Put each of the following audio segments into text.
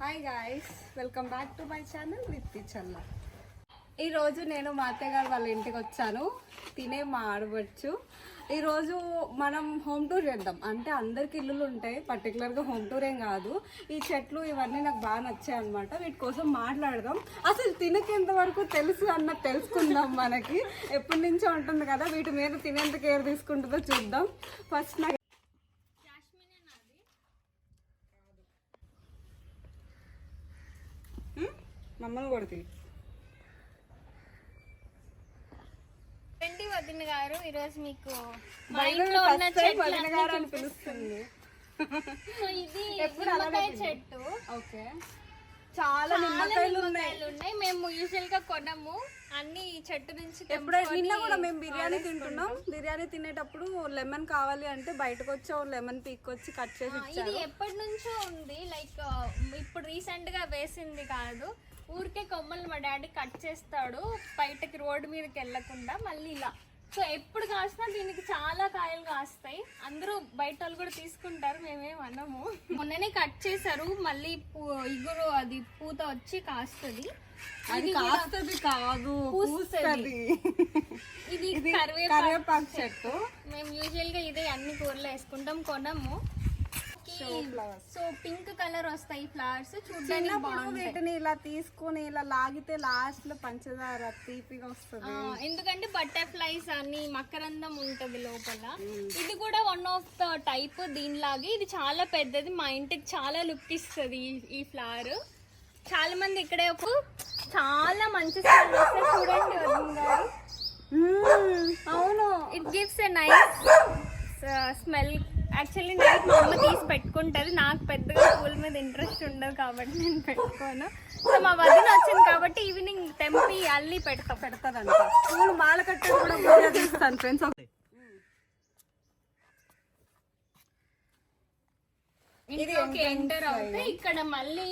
Hi guys welcome back to my channel with Challa ఈరోజు నేను మా అత్తయ్య గారు వాళ్ళ ఇంటికి వచ్చాను. తినే మా ఆడవచ్చు ఈరోజు మనం హోమ్ టూర్ చేద్దాం. అంటే అందరికి ఇల్లులు ఉంటాయి. పర్టికులర్గా హోమ్ టూర్ ఏం కాదు. ఈ చెట్లు ఇవన్నీ నాకు బాగా నచ్చాయి అనమాట వీటి కోసం మాట్లాడదాం. అసలు తినకేంత వరకు తెలుసు అన్న తెలుసుకుందాం మనకి. ఎప్పటి నుంచో ఉంటుంది కదా వీటి మీద తినేంత కేర్ తీసుకుంటుందో చూద్దాం. ఫస్ట్ నాకు? మమ్మల్ని కొడుతుంది రండి వదిన గారు ఈరోజు మీకు మా ఇంట్లో ఉన్న చెట్లు పిలుస్తుంది. ఇది నిమ్మకాయ చెట్టు. ఓకే. చాలా నిమ్మకాయలు ఉన్నాయి. మేము యూజువల్గా కొనము. అన్ని ఈ చెట్టు నుంచి ఎప్పుడైనా తెంపుకొని నిన్న కూడా మేము బిర్యానీ తింటున్నాం. బిర్యానీ తినేటప్పుడు లెమన్ కావాలి అంటే బయటకు వచ్చి లెమన్ పీక్కొచ్చి కట్ చేసి ఇది ఎప్పటి నుంచో ఉంది. లైక్ ఇప్పుడు రీసెంట్గా వేసింది కాదు. ఊరికే కొమ్మలు మా డాడీ కట్ చేస్తాడు బయటకి రోడ్డు మీదకి వెళ్ళకుండా మళ్ళీ ఇలా. సో ఎప్పుడు కాసినా దీనికి చాలా కాయలు కాస్తాయి. అందరూ బయట వాళ్ళు కూడా తీసుకుంటారు మేమేం అనము. మొన్ననే కట్ చేశారు మళ్ళీ ఇగురు అది పూత వచ్చి కాస్తుంది. అది కాస్తుంది కాదు పూస్తుంది. ఇది కరివేపాకు చెట్టు. మేము యూజువల్గా ఇదే అన్ని కూరలో వేసుకుంటాం కొనము. సో పింక్ కలర్ వస్తాయి ఫ్లవర్స్ చూడడానికి వీటిని ఇలా తీసుకొని ఇలా లాగితే లాస్ట్లో పంచదార తీపిగా వస్తుంది. ఎందుకంటే బటర్ఫ్లైస్ అని మకరందం ఉంటది లోపల. ఇది కూడా వన్ ఆఫ్ ద టైప్ దీనిలాగే. ఇది చాలా పెద్దది. మా ఇంటికి చాలా లుక్ ఇస్తుంది ఈ ఫ్లవర్ చాలా మంది ఇక్కడే ఒక చాలా మంచి. చూడండి అవును. It gives a nice smell actually night మా అమ్మ తీసి పెట్టుకుంటుంది. నాకు పెద్దగా పూల మీద ఇంట్రెస్ట్ ఉండదు కాబట్టి నేను పెట్టుకోను. సో మా వదిన వచ్చింది కాబట్టి ఈవినింగ్ తెంపి అల్లి పెడతా పెడతాదంట. పూలు మాల కట్టేది కూడా తీస్తాను ఫ్రెండ్స్ ఇంట్లోకి ఎంటర్ అవుతే ఇక్కడ మళ్ళీ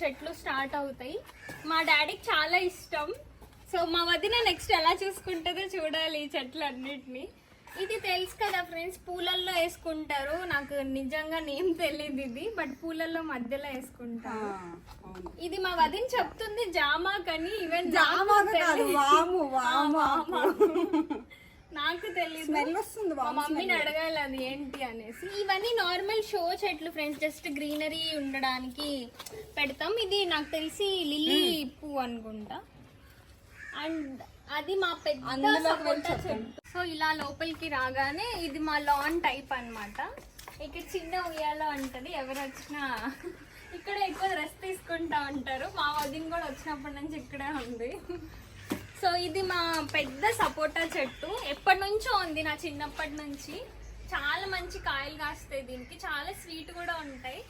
చెట్లు స్టార్ట్ అవుతాయి. మా డాడీకి చాలా ఇష్టం. సో మా వదిన నెక్స్ట్ ఎలా చూసుకుంటుందో చూడాలి ఈ చెట్లు అన్నిటిని ఇది తెలుసు కదా ఫ్రెండ్స్ పూలల్లో వేసుకుంటారు. నాకు నిజంగా నేమ్ తెలియదు ఇది బట్ పూలల్లో మధ్యలో వేసుకుంటారు. అవును. ఇది మా వదిన చెప్తుంది జామాకని ఈవెన్ జామాకు కాదు వాము వాము నాకు తెలియదు. స్మెల్ వస్తుంది మా మమ్మీని అడగాలి అది ఏంటి అనేసి. ఇవన్నీ నార్మల్ షో చెట్లు ఫ్రెండ్స్ జస్ట్ గ్రీనరీ ఉండడానికి పెడతాం. ఇది నాకు తెలిసి లిల్లీ పువ్వు అనుకుంటా. అండ్ అది మా పెద్ద. చెట్టు. సో ఇలా లోపలికి రాగానే ఇది మా లాన్ టైప్ అన్నమాట. ఇక్కడ చిన్న ఉయ్యాలో ఉంటుంది ఎవరు వచ్చినా ఇక్కడ ఎక్కువ రెస్ట్ తీసుకుంటా ఉంటారు. మా వదిన కూడా వచ్చినప్పటి నుంచి ఇక్కడే ఉంది. సో ఇది మా పెద్ద సపోటా చెట్టు. ఎప్పటి నుంచో ఉంది నా చిన్నప్పటి నుంచి. చాలా మంచి కాయలు కాస్తాయి దీనికి. చాలా స్వీట్ కూడా ఉంటాయి.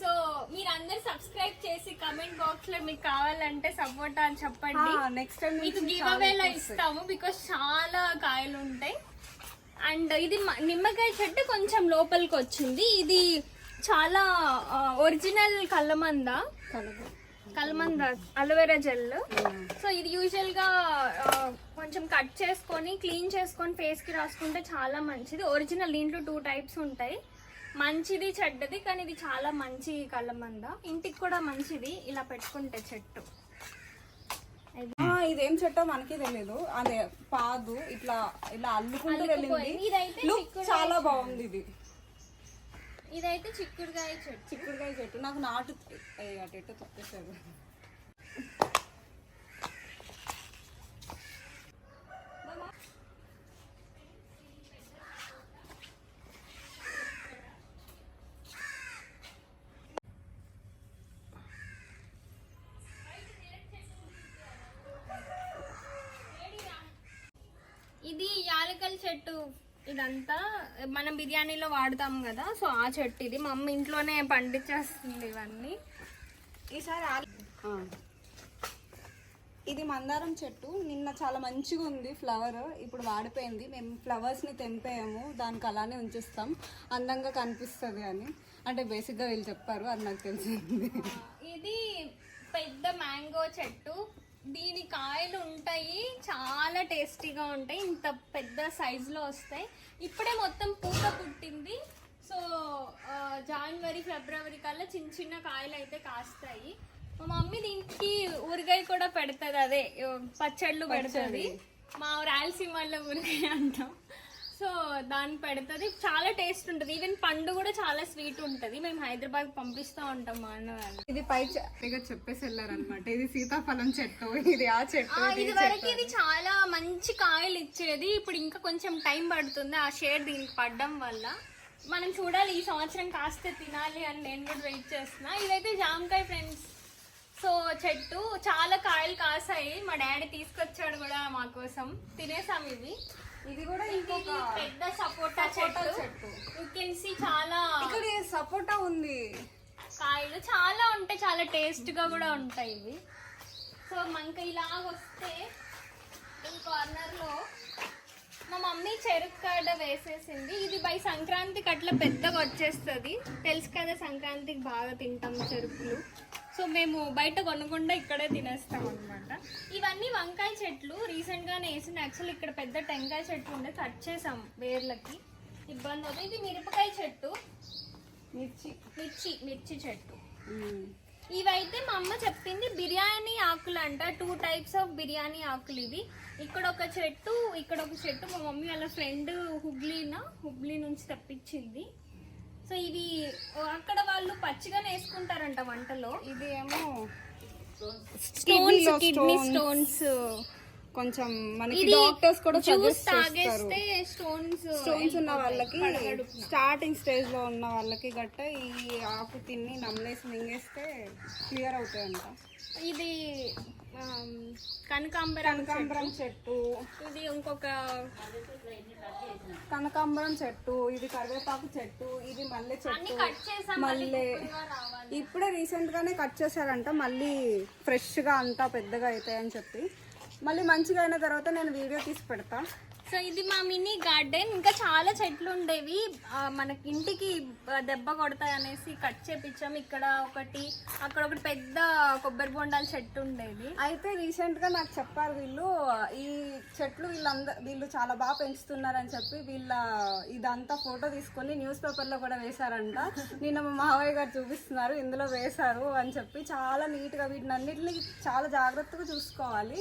సో మీరు అందరు సబ్స్క్రైబ్ చేసి కమెంట్ బాక్స్లో మీకు కావాలంటే సపోటా అని చెప్పండి. నెక్స్ట్ టైం మీకు గివ్ అవేలో ఇస్తాము బికాస్ చాలా కాయలు ఉంటాయి అండ్ ఇది నిమ్మకాయ చెట్టు కొంచెం లోపలికి వచ్చింది. ఇది చాలా ఒరిజినల్ కల్లమంద కలమంద. Aloe vera. సో ఇది యూజువల్గా కొంచెం కట్ చేసుకొని క్లీన్ చేసుకొని ఫేస్కి రాసుకుంటే చాలా మంచిది. ఒరిజినల్ దీంట్లో టూ టైప్స్ ఉంటాయి. మంచిది చెడ్డది కానీ ఇది చాలా మంచి కలమంద ఇంటికి కూడా మంచిది ఇలా పెట్టుకుంటే చెట్టు. ఇదేం చెట్టో మనకి తెలియదు అదే పాదు ఇట్లా ఇలా అల్లుకుంటూ వెళ్ళింది. లుక్ చాలా బాగుంది ఇది. ఇదైతే చిక్కుడుకాయ చెట్టు. చిక్కుడుకాయ చెట్టు. నాకు నాటు అటు తొక్కేసారు ఇది యాలకల చెట్టు ఇదంతా మనం బిర్యానీలో వాడతాం కదా సో ఆ చెట్టు ఇది. మా అమ్మ ఇంట్లోనే పండించేస్తుంది ఇవన్నీ. ఈసారి. ఇది మందారం చెట్టు. నిన్న చాలా మంచిగా ఉంది ఫ్లవర్ ఇప్పుడు వాడిపోయింది. మేము ఫ్లవర్స్ని తెంపేయము. దానికి అలానే ఉంచిస్తాం. అందంగా కనిపిస్తుంది అని. అంటే బేసిక్గా వీళ్ళు చెప్పారు. అది నాకు తెలిసింది. ఇది పెద్ద మ్యాంగో చెట్టు. దీని కాయలు ఉంటాయి చాలా టేస్టీగా ఉంటాయి ఇంత పెద్ద size లో వస్తాయి. ఇప్పుడే మొత్తం పూత పుట్టింది. సో జనవరి ఫిబ్రవరి కల్లా చిన్న చిన్న కాయలు అయితే కాస్తాయి. మా మమ్మీ దీనికి ఊరగాయ కూడా పెడుతుంది అదే పచ్చళ్ళు పెడుతుంది. మా రాయలసీమలో ఊరగాయ అంటాం. సో దాన్ని పెడుతుంది. చాలా టేస్ట్ ఉంటుంది. ఈవెన్ పండు కూడా చాలా స్వీట్ ఉంటుంది. మేము హైదరాబాద్ పంపిస్తూ ఉంటాం మా అన్న వాళ్ళు. ఇది పై చెప్పేసి వెళ్ళారనమాట ఇది సీతాఫలం చెట్టు. ఇది ఆ చెట్టు. ఇది వరకు ఇది చాలా మంచి కాయలు ఇచ్చేది. ఇప్పుడు ఇంకా కొంచెం టైం పడుతుంది ఆ షేడ్ దీనికి పడడం వల్ల. మనం చూడాలి ఈ సంవత్సరం కాస్తే తినాలి అని నేను కూడా వెయిట్ చేస్తున్నా. ఇదైతే జామకాయ ఫ్రెండ్స్. సో చెట్టు చాలా కాయలు కాసాయి. మా డాడీ తీసుకొచ్చాడు కూడా మా కోసం. తినేసాం ఇవి. ఇది కూడా ఇంకొక పెద్ద సపోటా చెట్టు. చెట్టు. యూ కెన్ సీ చాలా ఇక్కడ సపోటా ఉంది. కాయలు చాలా ఉంటాయి చాలా టేస్ట్గా కూడా ఉంటాయి ఇవి. సో మనకి ఇలా వస్తే ఈ కార్నర్లో మా మమ్మీ చెరుకు కాడ వేసేసింది. ఇది బై సంక్రాంతికి అట్లా పెద్దగా వచ్చేస్తుంది. తెలుసు కదా సంక్రాంతికి బాగా తింటాం చెరుకులు. సో మేము బయట కొనకుండా ఇక్కడే తినేస్తాం అనమాట ఇవన్నీ వంకాయ చెట్లు. రీసెంట్ గానే వేసిన యాక్చువల్ ఇక్కడ పెద్ద టెంకాయ చెట్టు ఉండే కట్ చేసాం వేర్లకి. ఇబ్బంది అవుతుంది. ఇది మిరపకాయ చెట్టు. మిర్చి. మిర్చి మిర్చి చెట్టు. ఇవైతే మా అమ్మ చెప్పింది బిర్యానీ ఆకులు అంట టూ టైప్స్ ఆఫ్ బిర్యానీ ఆకులు ఇవి. ఇక్కడ ఒక చెట్టు ఇక్కడ ఒక చెట్టు. మా మమ్మీ వాళ్ళ ఫ్రెండ్ హుగ్లీనా హుగ్లీ నుంచి తెప్పించింది. సో ఇవి అక్కడ వాళ్ళు పచ్చిగానే వేసుకుంటారంట వంటలో. ఇది ఏమో స్టోన్స్ కిడ్నీ stones. స్టోన్స్ కొంచెం మనకి డాక్టర్స్ కూడా సజెస్ట్ చేస్తారు. తాగేస్తే స్టోన్స్ స్టోన్స్ ఉన్న వాళ్ళకి స్టార్టింగ్ స్టేజ్లో ఉన్న వాళ్ళకి గట్ట ఈ ఆకు తిని నమ్మలేసి మింగేస్తే క్లియర్ అవుతాయంట. ఇది కనకాంబరం కనకాంబరం చెట్టు. ఇది ఇంకొక కనకాంబరం చెట్టు ఇది కరివేపాకు చెట్టు ఇది మల్లె చెట్టు మల్లె. ఇప్పుడే రీసెంట్ గానే కట్ చేశారంట మళ్ళీ ఫ్రెష్గా అంతా పెద్దగా అవుతాయని చెప్పి. మళ్ళీ మంచిగా అయిన తర్వాత నేను వీడియో తీసి పెడతా. సో ఇది మా మినీ గార్డెన్. ఇంకా చాలా చెట్లు ఉండేవి. మనకి ఇంటికి దెబ్బ కొడతాయి అనేసి కట్ చేపించాం. ఇక్కడ ఒకటి అక్కడ ఒకటి పెద్ద కొబ్బరి బొండాల చెట్టు ఉండేది. అయితే రీసెంట్గా నాకు చెప్పారు వీళ్ళు ఈ చెట్లు వీళ్ళందరూ వీళ్ళు చాలా బాగా పెంచుతున్నారని చెప్పి వీళ్ళ ఇదంతా ఫోటో తీసుకొని న్యూస్ పేపర్లో కూడా వేశారంట. నిన్న మా మావయ్య గారు చూపిస్తున్నారు ఇందులో వేశారు అని చెప్పి చాలా నీట్గా వీటిని అన్నిటిని చాలా జాగ్రత్తగా చూసుకోవాలి.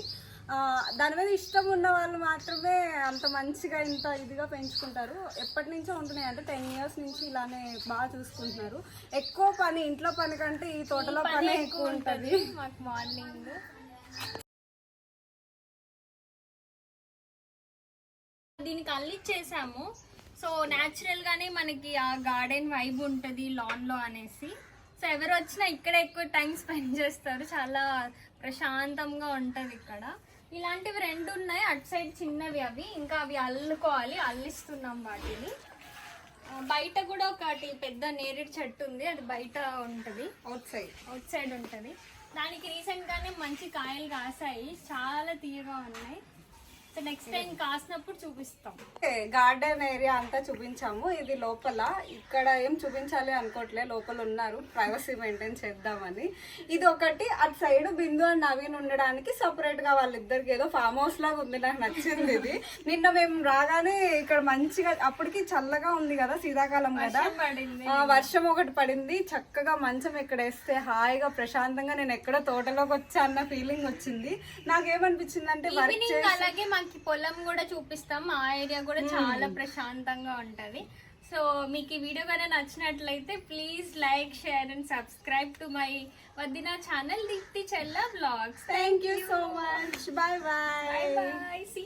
దాని మీద ఇష్టం ఉన్న వాళ్ళు మాత్రమే అంత మంచిగా ఇంత ఇదిగా పెంచుకుంటారు. ఎప్పటి నుంచో ఉంటున్నాయి. అంటే టెన్ ఇయర్స్ నుంచి ఇలానే బాగా చూసుకుంటున్నారు. ఎక్కువ పని ఇంట్లో పని కంటే ఈ తోటలో పని ఎక్కువ ఉంటుంది. మాకు మార్నింగ్. దీనికి అల్లిచ్చేసాము. సో న్యాచురల్ గానే మనకి ఆ గార్డెన్ వైబ్ ఉంటుంది లాన్లో అనేసి. సో ఎవరు వచ్చినా ఇక్కడ ఎక్కువ టైం స్పెండ్ చేస్తారు. చాలా ప్రశాంతంగా ఉంటది ఇక్కడ. ఇలాంటివి రెండు ఉన్నాయి. అటు సైడ్ చిన్నవి అవి. ఇంకా అవి అల్లుకోవాలి. అల్లిస్తున్నాం వాటిని. బయట కూడా ఒకటి పెద్ద నేరేడు చెట్టు ఉంది. అది బయట ఉంటది. అవుట్ సైడ్ అవుట్ సైడ్ ఉంటది. దానికి రీసెంట్ గానే మంచి కాయలు కాసాయి. చాలా తీయగా ఉన్నాయి. నెక్స్ట్ టైం కాసినప్పుడు చూపిస్తాం. గార్డెన్ ఏరియా అంతా చూపించాము. ఇది లోపల. ఇక్కడ ఏం చూపించాలి అనుకోవట్లే లోపల ఉన్నారు. ప్రైవసీ మెయింటైన్ చేద్దామని. ఇది ఒకటి అటు సైడ్ బిందు అండ్ నవీన్ ఉండడానికి సపరేట్గా వాళ్ళిద్దరికి ఏదో ఫామ్ హౌస్ లాగా ఉంది నాకు నచ్చింది ఇది. నిన్న మేము రాగానే ఇక్కడ మంచిగా అప్పటికి చల్లగా ఉంది కదా శీతాకాలం కదా. వర్షం ఒకటి పడింది. చక్కగా మంచం ఇక్కడ వేస్తే హాయిగా ప్రశాంతంగా నేను ఎక్కడో తోటలోకి వచ్చా అన్న ఫీలింగ్ వచ్చింది. నాకేమనిపించింది అంటే వర్క్ మాకు పొలం కూడా చూపిస్తాం. ఆ ఏరియా కూడా చాలా ప్రశాంతంగా ఉంటది. సో మీకు ఈ వీడియో కనుక నచ్చినట్లయితే please like share and subscribe to my వదిన channel Deepthi Chella vlogs. Thank you so much bye bye bye see